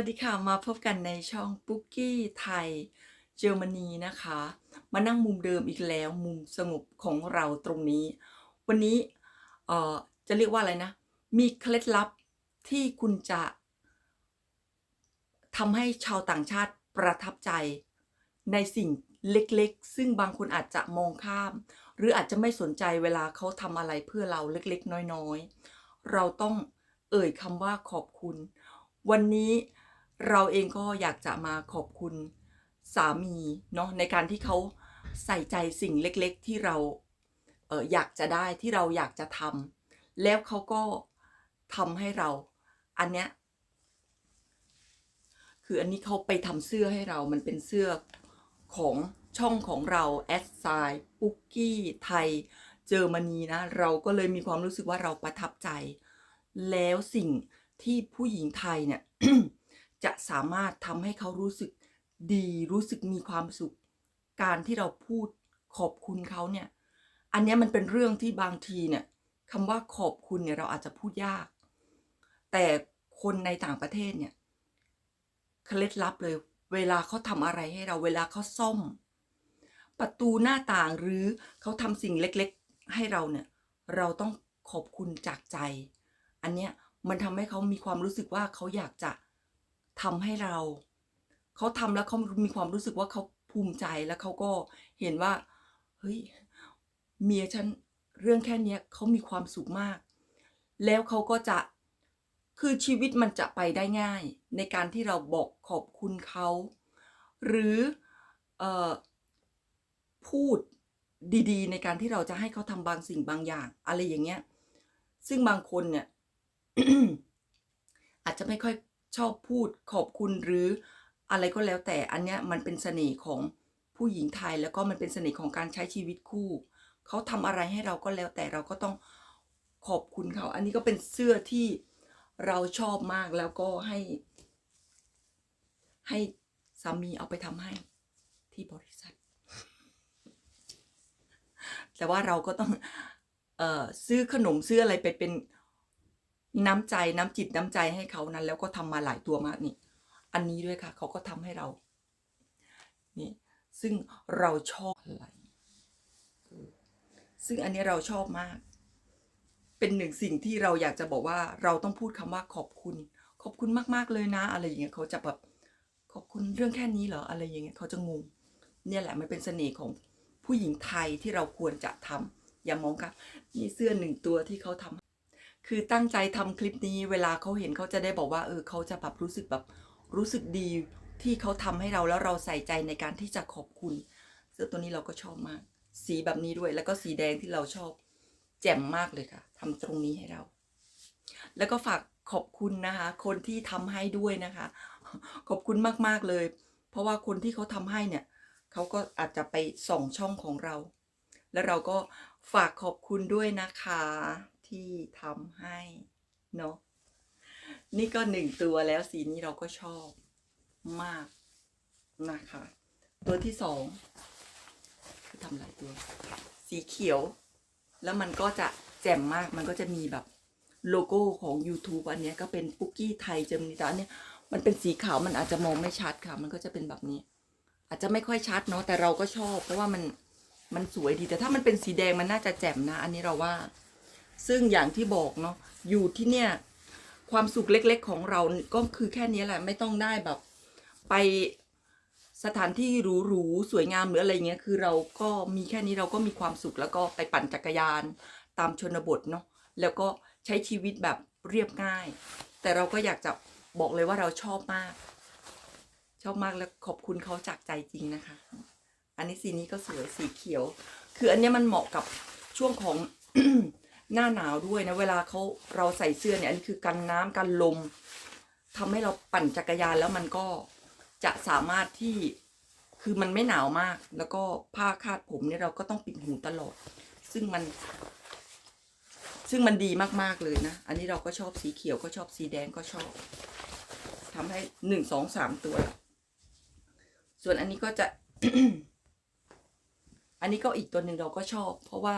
วัสดีค่ะ มาพบกันในช่องปุ๊กกี้ไทยเยอรมนีนะคะ มานั่งมุมเดิมอีกแล้วมุมสงบของเราตรงนี้ วันนี้เอ่อจะเรียกว่าอะไรนะ มีเคล็ดลับที่คุณจะทำให้ชาวต่างชาติประทับใจ ในสิ่งเล็กๆ ซึ่งบางคนอาจจะมองข้าม หรืออาจจะไม่สนใจเวลาเขาทำอะไรเพื่อเราเล็กๆ น้อยๆ เราต้องเอ่ยคำว่าขอบคุณ วันนี้ เราเองก็อยากจะมาขอบคุณสามีเนาะในการที่เขาใส่ใจสิ่งเล็กๆ ที่เราเอออยากจะได้ที่เราอยากจะทำแล้วเขาก็ทำให้เราอันเนี้ยคืออันนี้เขาไปทำเสื้อให้เรา มันเป็นเสื้อของช่องของเราแอดไซปุกกี้ไทยเยอรมนีนะ เราก็เลยมีความรู้สึกว่าเราประทับใจ แล้วสิ่งที่ผู้หญิงไทยเนี่ย จะสามารถทำให้เขารู้สึกดีรู้สึกมีความสุข การที่เราพูดขอบคุณเขาเนี่ย อันนี้มันเป็นเรื่องที่บางทีเนี่ยคำว่าขอบคุณเนี่ยเราอาจจะพูดยาก แต่คนในต่างประเทศเนี่ยเคล็ดลับเลย เวลาเขาทำอะไรให้เราเวลาเขาซ่อม ประตูหน้าต่างหรือเขาทำสิ่งเล็กๆ ให้เราเนี่ย เราต้องขอบคุณจากใจ อันเนี้ยมันทำให้เขามีความรู้สึกว่าเขาอยากจะ ทำให้เรา เขาทำแล้วเขามีความรู้สึกว่าเขาภูมิใจแล้วเขาก็เห็นว่า เฮ้ย เมียฉันเรื่องแค่เนี้ยเขามีความสุขมาก แล้วเขาก็จะคือชีวิตมันจะไปได้ง่าย ในการที่เราบอกขอบคุณเขา หรือเออพูดดีๆ ในการที่เราจะให้เขาทำบางสิ่งบางอย่าง อะไรอย่างเงี้ย ซึ่งบางคนเนี่ย อาจจะไม่ค่อย ชอบพูดขอบคุณหรืออะไรก็แล้วแต่อันเนี้ยมันเป็นเสน่ห์ของผู้หญิงไทยแล้วก็มันเป็นเสน่ห์ของการใช้ชีวิตคู่ เขาทำอะไรให้เราก็แล้วแต่เราก็ต้องขอบคุณเขา อันนี้ก็เป็นเสื้อที่เราชอบมากแล้วก็ให้ ให้สามีเอาไปทำให้ที่บริษัท แต่ว่าเราก็ต้องเอ่อซื้อขนมซื้ออะไรไปเป็น น้ำใจน้ำจิตน้ำใจให้เขานั้น แล้วก็ทำมาหลายตัวมากนี่ อันนี้ด้วยค่ะ เขาก็ทำให้เรา นี่ ซึ่งเราชอบอะไร ซึ่งอันนี้เราชอบมาก เป็นหนึ่งสิ่งที่เราอยากจะบอกว่า เราต้องพูดคำว่าขอบคุณ ขอบคุณมากๆเลยนะ อะไรอย่างเงี้ยเขาจะแบบขอบคุณเรื่องแค่นี้เหรออะไรอย่างเงี้ยเขาจะงงเนี่ยแหละมันเป็นเสน่ห์ของผู้หญิงไทยที่เราควรจะทำอย่ามองครับนี่เสื้อหนึ่งตัวที่เขาทำ คือตั้งใจทำคลิปนี้เวลาเขาเห็นเขาจะได้บอกว่าเออเขาจะแบบรู้สึกแบบรู้สึกดีที่เขาทำให้เราแล้วเราใส่ใจในการที่จะขอบคุณ เสื้อตัวนี้เราก็ชอบมาก สีแบบนี้ด้วยแล้วก็สีแดงที่เราชอบ แจ่มมากเลยค่ะทำตรงนี้ให้เรา แล้วก็ฝากขอบคุณนะคะ คนที่ทำให้ด้วยนะคะ ขอบคุณมากๆเลย เพราะว่าคนที่เขาทำให้เนี่ยเขาก็อาจจะไปส่องช่องของเรา แล้วเราก็ฝากขอบคุณด้วยนะคะ ที่ทำให้เนาะนี่ก็หนึ่งตัวแล้วสีนี้เราก็ชอบมากนะคะ ตัวที่สองคือทำหลายตัว สีเขียว แล้วมันก็จะแจ่มมากมันก็จะมีแบบโลโก้ของ YouTube อันนี้ก็เป็นปุกกี้ไทยเจอมนีแต่อันนี้มันเป็นสีขาวมันอาจจะมองไม่ชัดค่ะ มันก็จะเป็นแบบนี้ อาจจะไม่ค่อยชัดเนาะแต่เราก็ชอบ เพราะว่ามันมันสวยดีแต่ถ้ามันเป็นสีแดงมันน่าจะแจ่มนะ อันนี้เราว่า ซึ่งอย่างที่บอกเนาะอยู่ที่เนี่ยความสุขเล็กๆของเราก็คือแค่นี้แหละไม่ต้องได้แบบไปสถานที่หรูๆสวยงามหรืออะไรเงี้ยคือเราก็มีแค่นี้เราก็มีความสุขแล้วก็ไปปั่นจักรยานตามชนบทเนาะแล้วก็ใช้ชีวิตแบบเรียบง่าย แต่เราก็อยากจะบอกเลยว่าเราชอบมาก ชอบมากแล้วขอบคุณเขาจากใจจริงนะคะ อันนี้สีนี้ก็สวยสีเขียว คืออันนี้มันเหมาะกับช่วงของ หน้าหนาวด้วยนะเวลาเขาเราใส่เสื้อเนี่ยอันนี้คือกันน้ำกันลมทำให้เราปั่นจักรยานแล้วมันก็จะสามารถที่คือมันไม่หนาวมาก แล้วก็ผ้าคาดผมเนี่ยเราก็ต้องปิดหูตลอด ซึ่งมัน ซึ่งมันดีมากๆเลยนะ อันนี้เราก็ชอบสีเขียวก็ชอบสีแดงก็ชอบทำให้หนึ่งสองสามตัว ส่วนอันนี้ก็จะ อันนี้ก็อีกตัวหนึ่งเราก็ชอบ เพราะว่า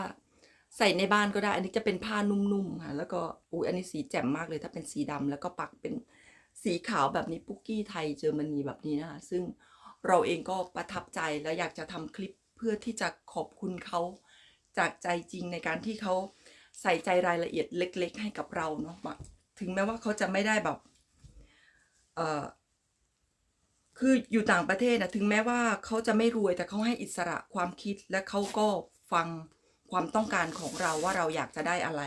ใส่ในบ้านก็ได้ อันนี้จะเป็นผ้านุ่มๆค่ะแล้วก็อุ้ยอันนี้สีแจ่มมากเลยถ้าเป็นสีดำแล้วก็ปักเป็นสีขาวแบบนี้ปุกกี้ไทยเยอรมนีแบบนี้นะคะซึ่งเราเองก็ประทับใจและอยากจะทำคลิปเพื่อที่จะขอบคุณเขาจากใจจริงในการที่เขาใส่ใจรายละเอียดเล็ก ๆ ให้กับเราเนาะถึงแม้ว่าเขาจะไม่ได้แบบเอ่อคืออยู่ต่างประเทศนะถึงแม้ว่าเขาจะไม่รวยแต่เขาให้อิสระความคิดและเขาก็ฟัง ความต้องการของเราว่าเราอยากจะได้อะไร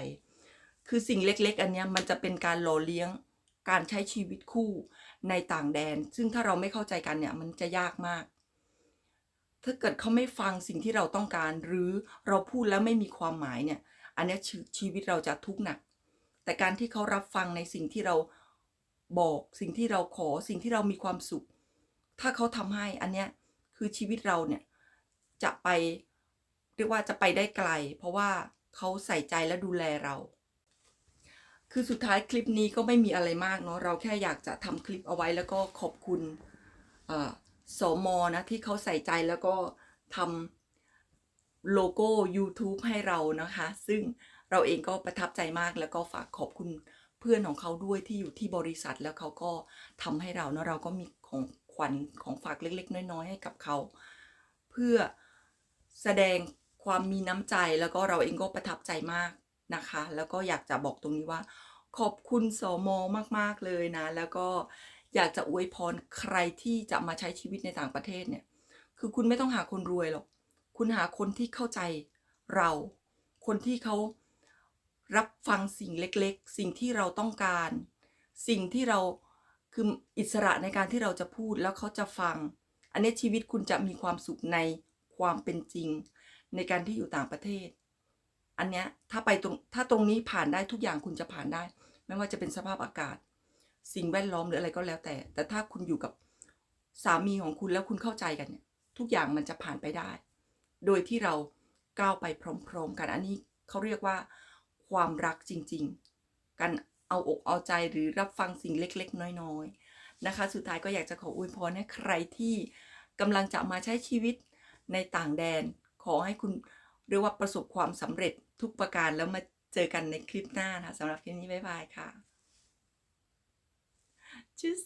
คือสิ่งเล็ก ๆ อันนี้มันจะเป็นการหล่อเลี้ยงการใช้ชีวิตคู่ในต่างแดน ซึ่งถ้าเราไม่เข้าใจกันเนี่ยมันจะยากมาก ถ้าเกิดเขาไม่ฟังสิ่งที่เราต้องการ หรือเราพูดแล้วไม่มีความหมายเนี่ย อันนี้ชีชีวิตเราจะทุกข์หนัก แต่การที่เขารับฟังในสิ่งที่เราบอกสิ่งที่เราขอสิ่งที่เรามีความสุข ถ้าเขาทำให้อันเนี้ยคือชีวิตเราเนี่ยจะไป เรียกว่าจะไปได้ไกล เพราะว่าเขาใส่ใจและดูแลเรา คือสุดท้ายคลิปนี้ก็ไม่มีอะไรมากเนาะเราแค่อยากจะทำคลิปเอาไว้แล้วก็ขอบคุณเอ่อนะที่เขาใส่ใจแล้วก็ทำโลโก้ YouTube ให้เรานะคะ ซึ่งเราเองก็ประทับใจมากแล้วก็ฝากขอบคุณเพื่อนของเขาด้วยที่อยู่ที่บริษัทแล้วเขาก็ทำให้เราเนาะเราก็มีของขวัญของฝากเล็ก ๆ น้อย ๆ ให้กับเขา เพื่อแสดง ความมีน้ำใจแล้วก็เราเองก็ประทับใจมากนะคะ แล้วก็อยากจะบอกตรงนี้ว่า ขอบคุณสมอมาก ๆ เลยนะ แล้วก็อยากจะอวยพรใครที่จะมาใช้ชีวิตในต่างประเทศเนี่ย คือคุณไม่ต้องหาคนรวยหรอก คุณหาคนที่เข้าใจเรา คนที่เขารับฟังสิ่งเล็กๆ สิ่งที่เราต้องการ สิ่งที่เราคืออิสระในการที่เราจะพูดแล้วเขาจะฟัง อันนี้ชีวิตคุณจะมีความสุขในความเป็นจริง ในการที่อยู่ต่างประเทศ อันเนี้ยถ้าไปตรงถ้าตรงนี้ผ่านได้ทุกอย่างคุณจะผ่านได้ ไม่ว่าจะเป็นสภาพอากาศ สิ่งแวดล้อมหรืออะไรก็แล้วแต่ แต่ถ้าคุณอยู่กับสามีของคุณแล้วคุณเข้าใจกันเนี่ยทุกอย่างมันจะผ่านไปได้ โดยที่เราก้าวไปพร้อมๆกันอันนี้เขาเรียกว่า ความรักจริงๆ การเอาอกเอาใจหรือรับฟังสิ่งเล็กๆ น้อยๆนะคะ สุดท้ายก็อยากจะขออวยพรให้ใครที่กำลังจะมาใช้ชีวิตในต่างแดน ขอให้คุณเรียกว่าประสบความสำเร็จทุกประการแล้วมาเจอกันในคลิปหน้านะคะสำหรับคลิปนี้บ๊ายบายค่ะ Tschüss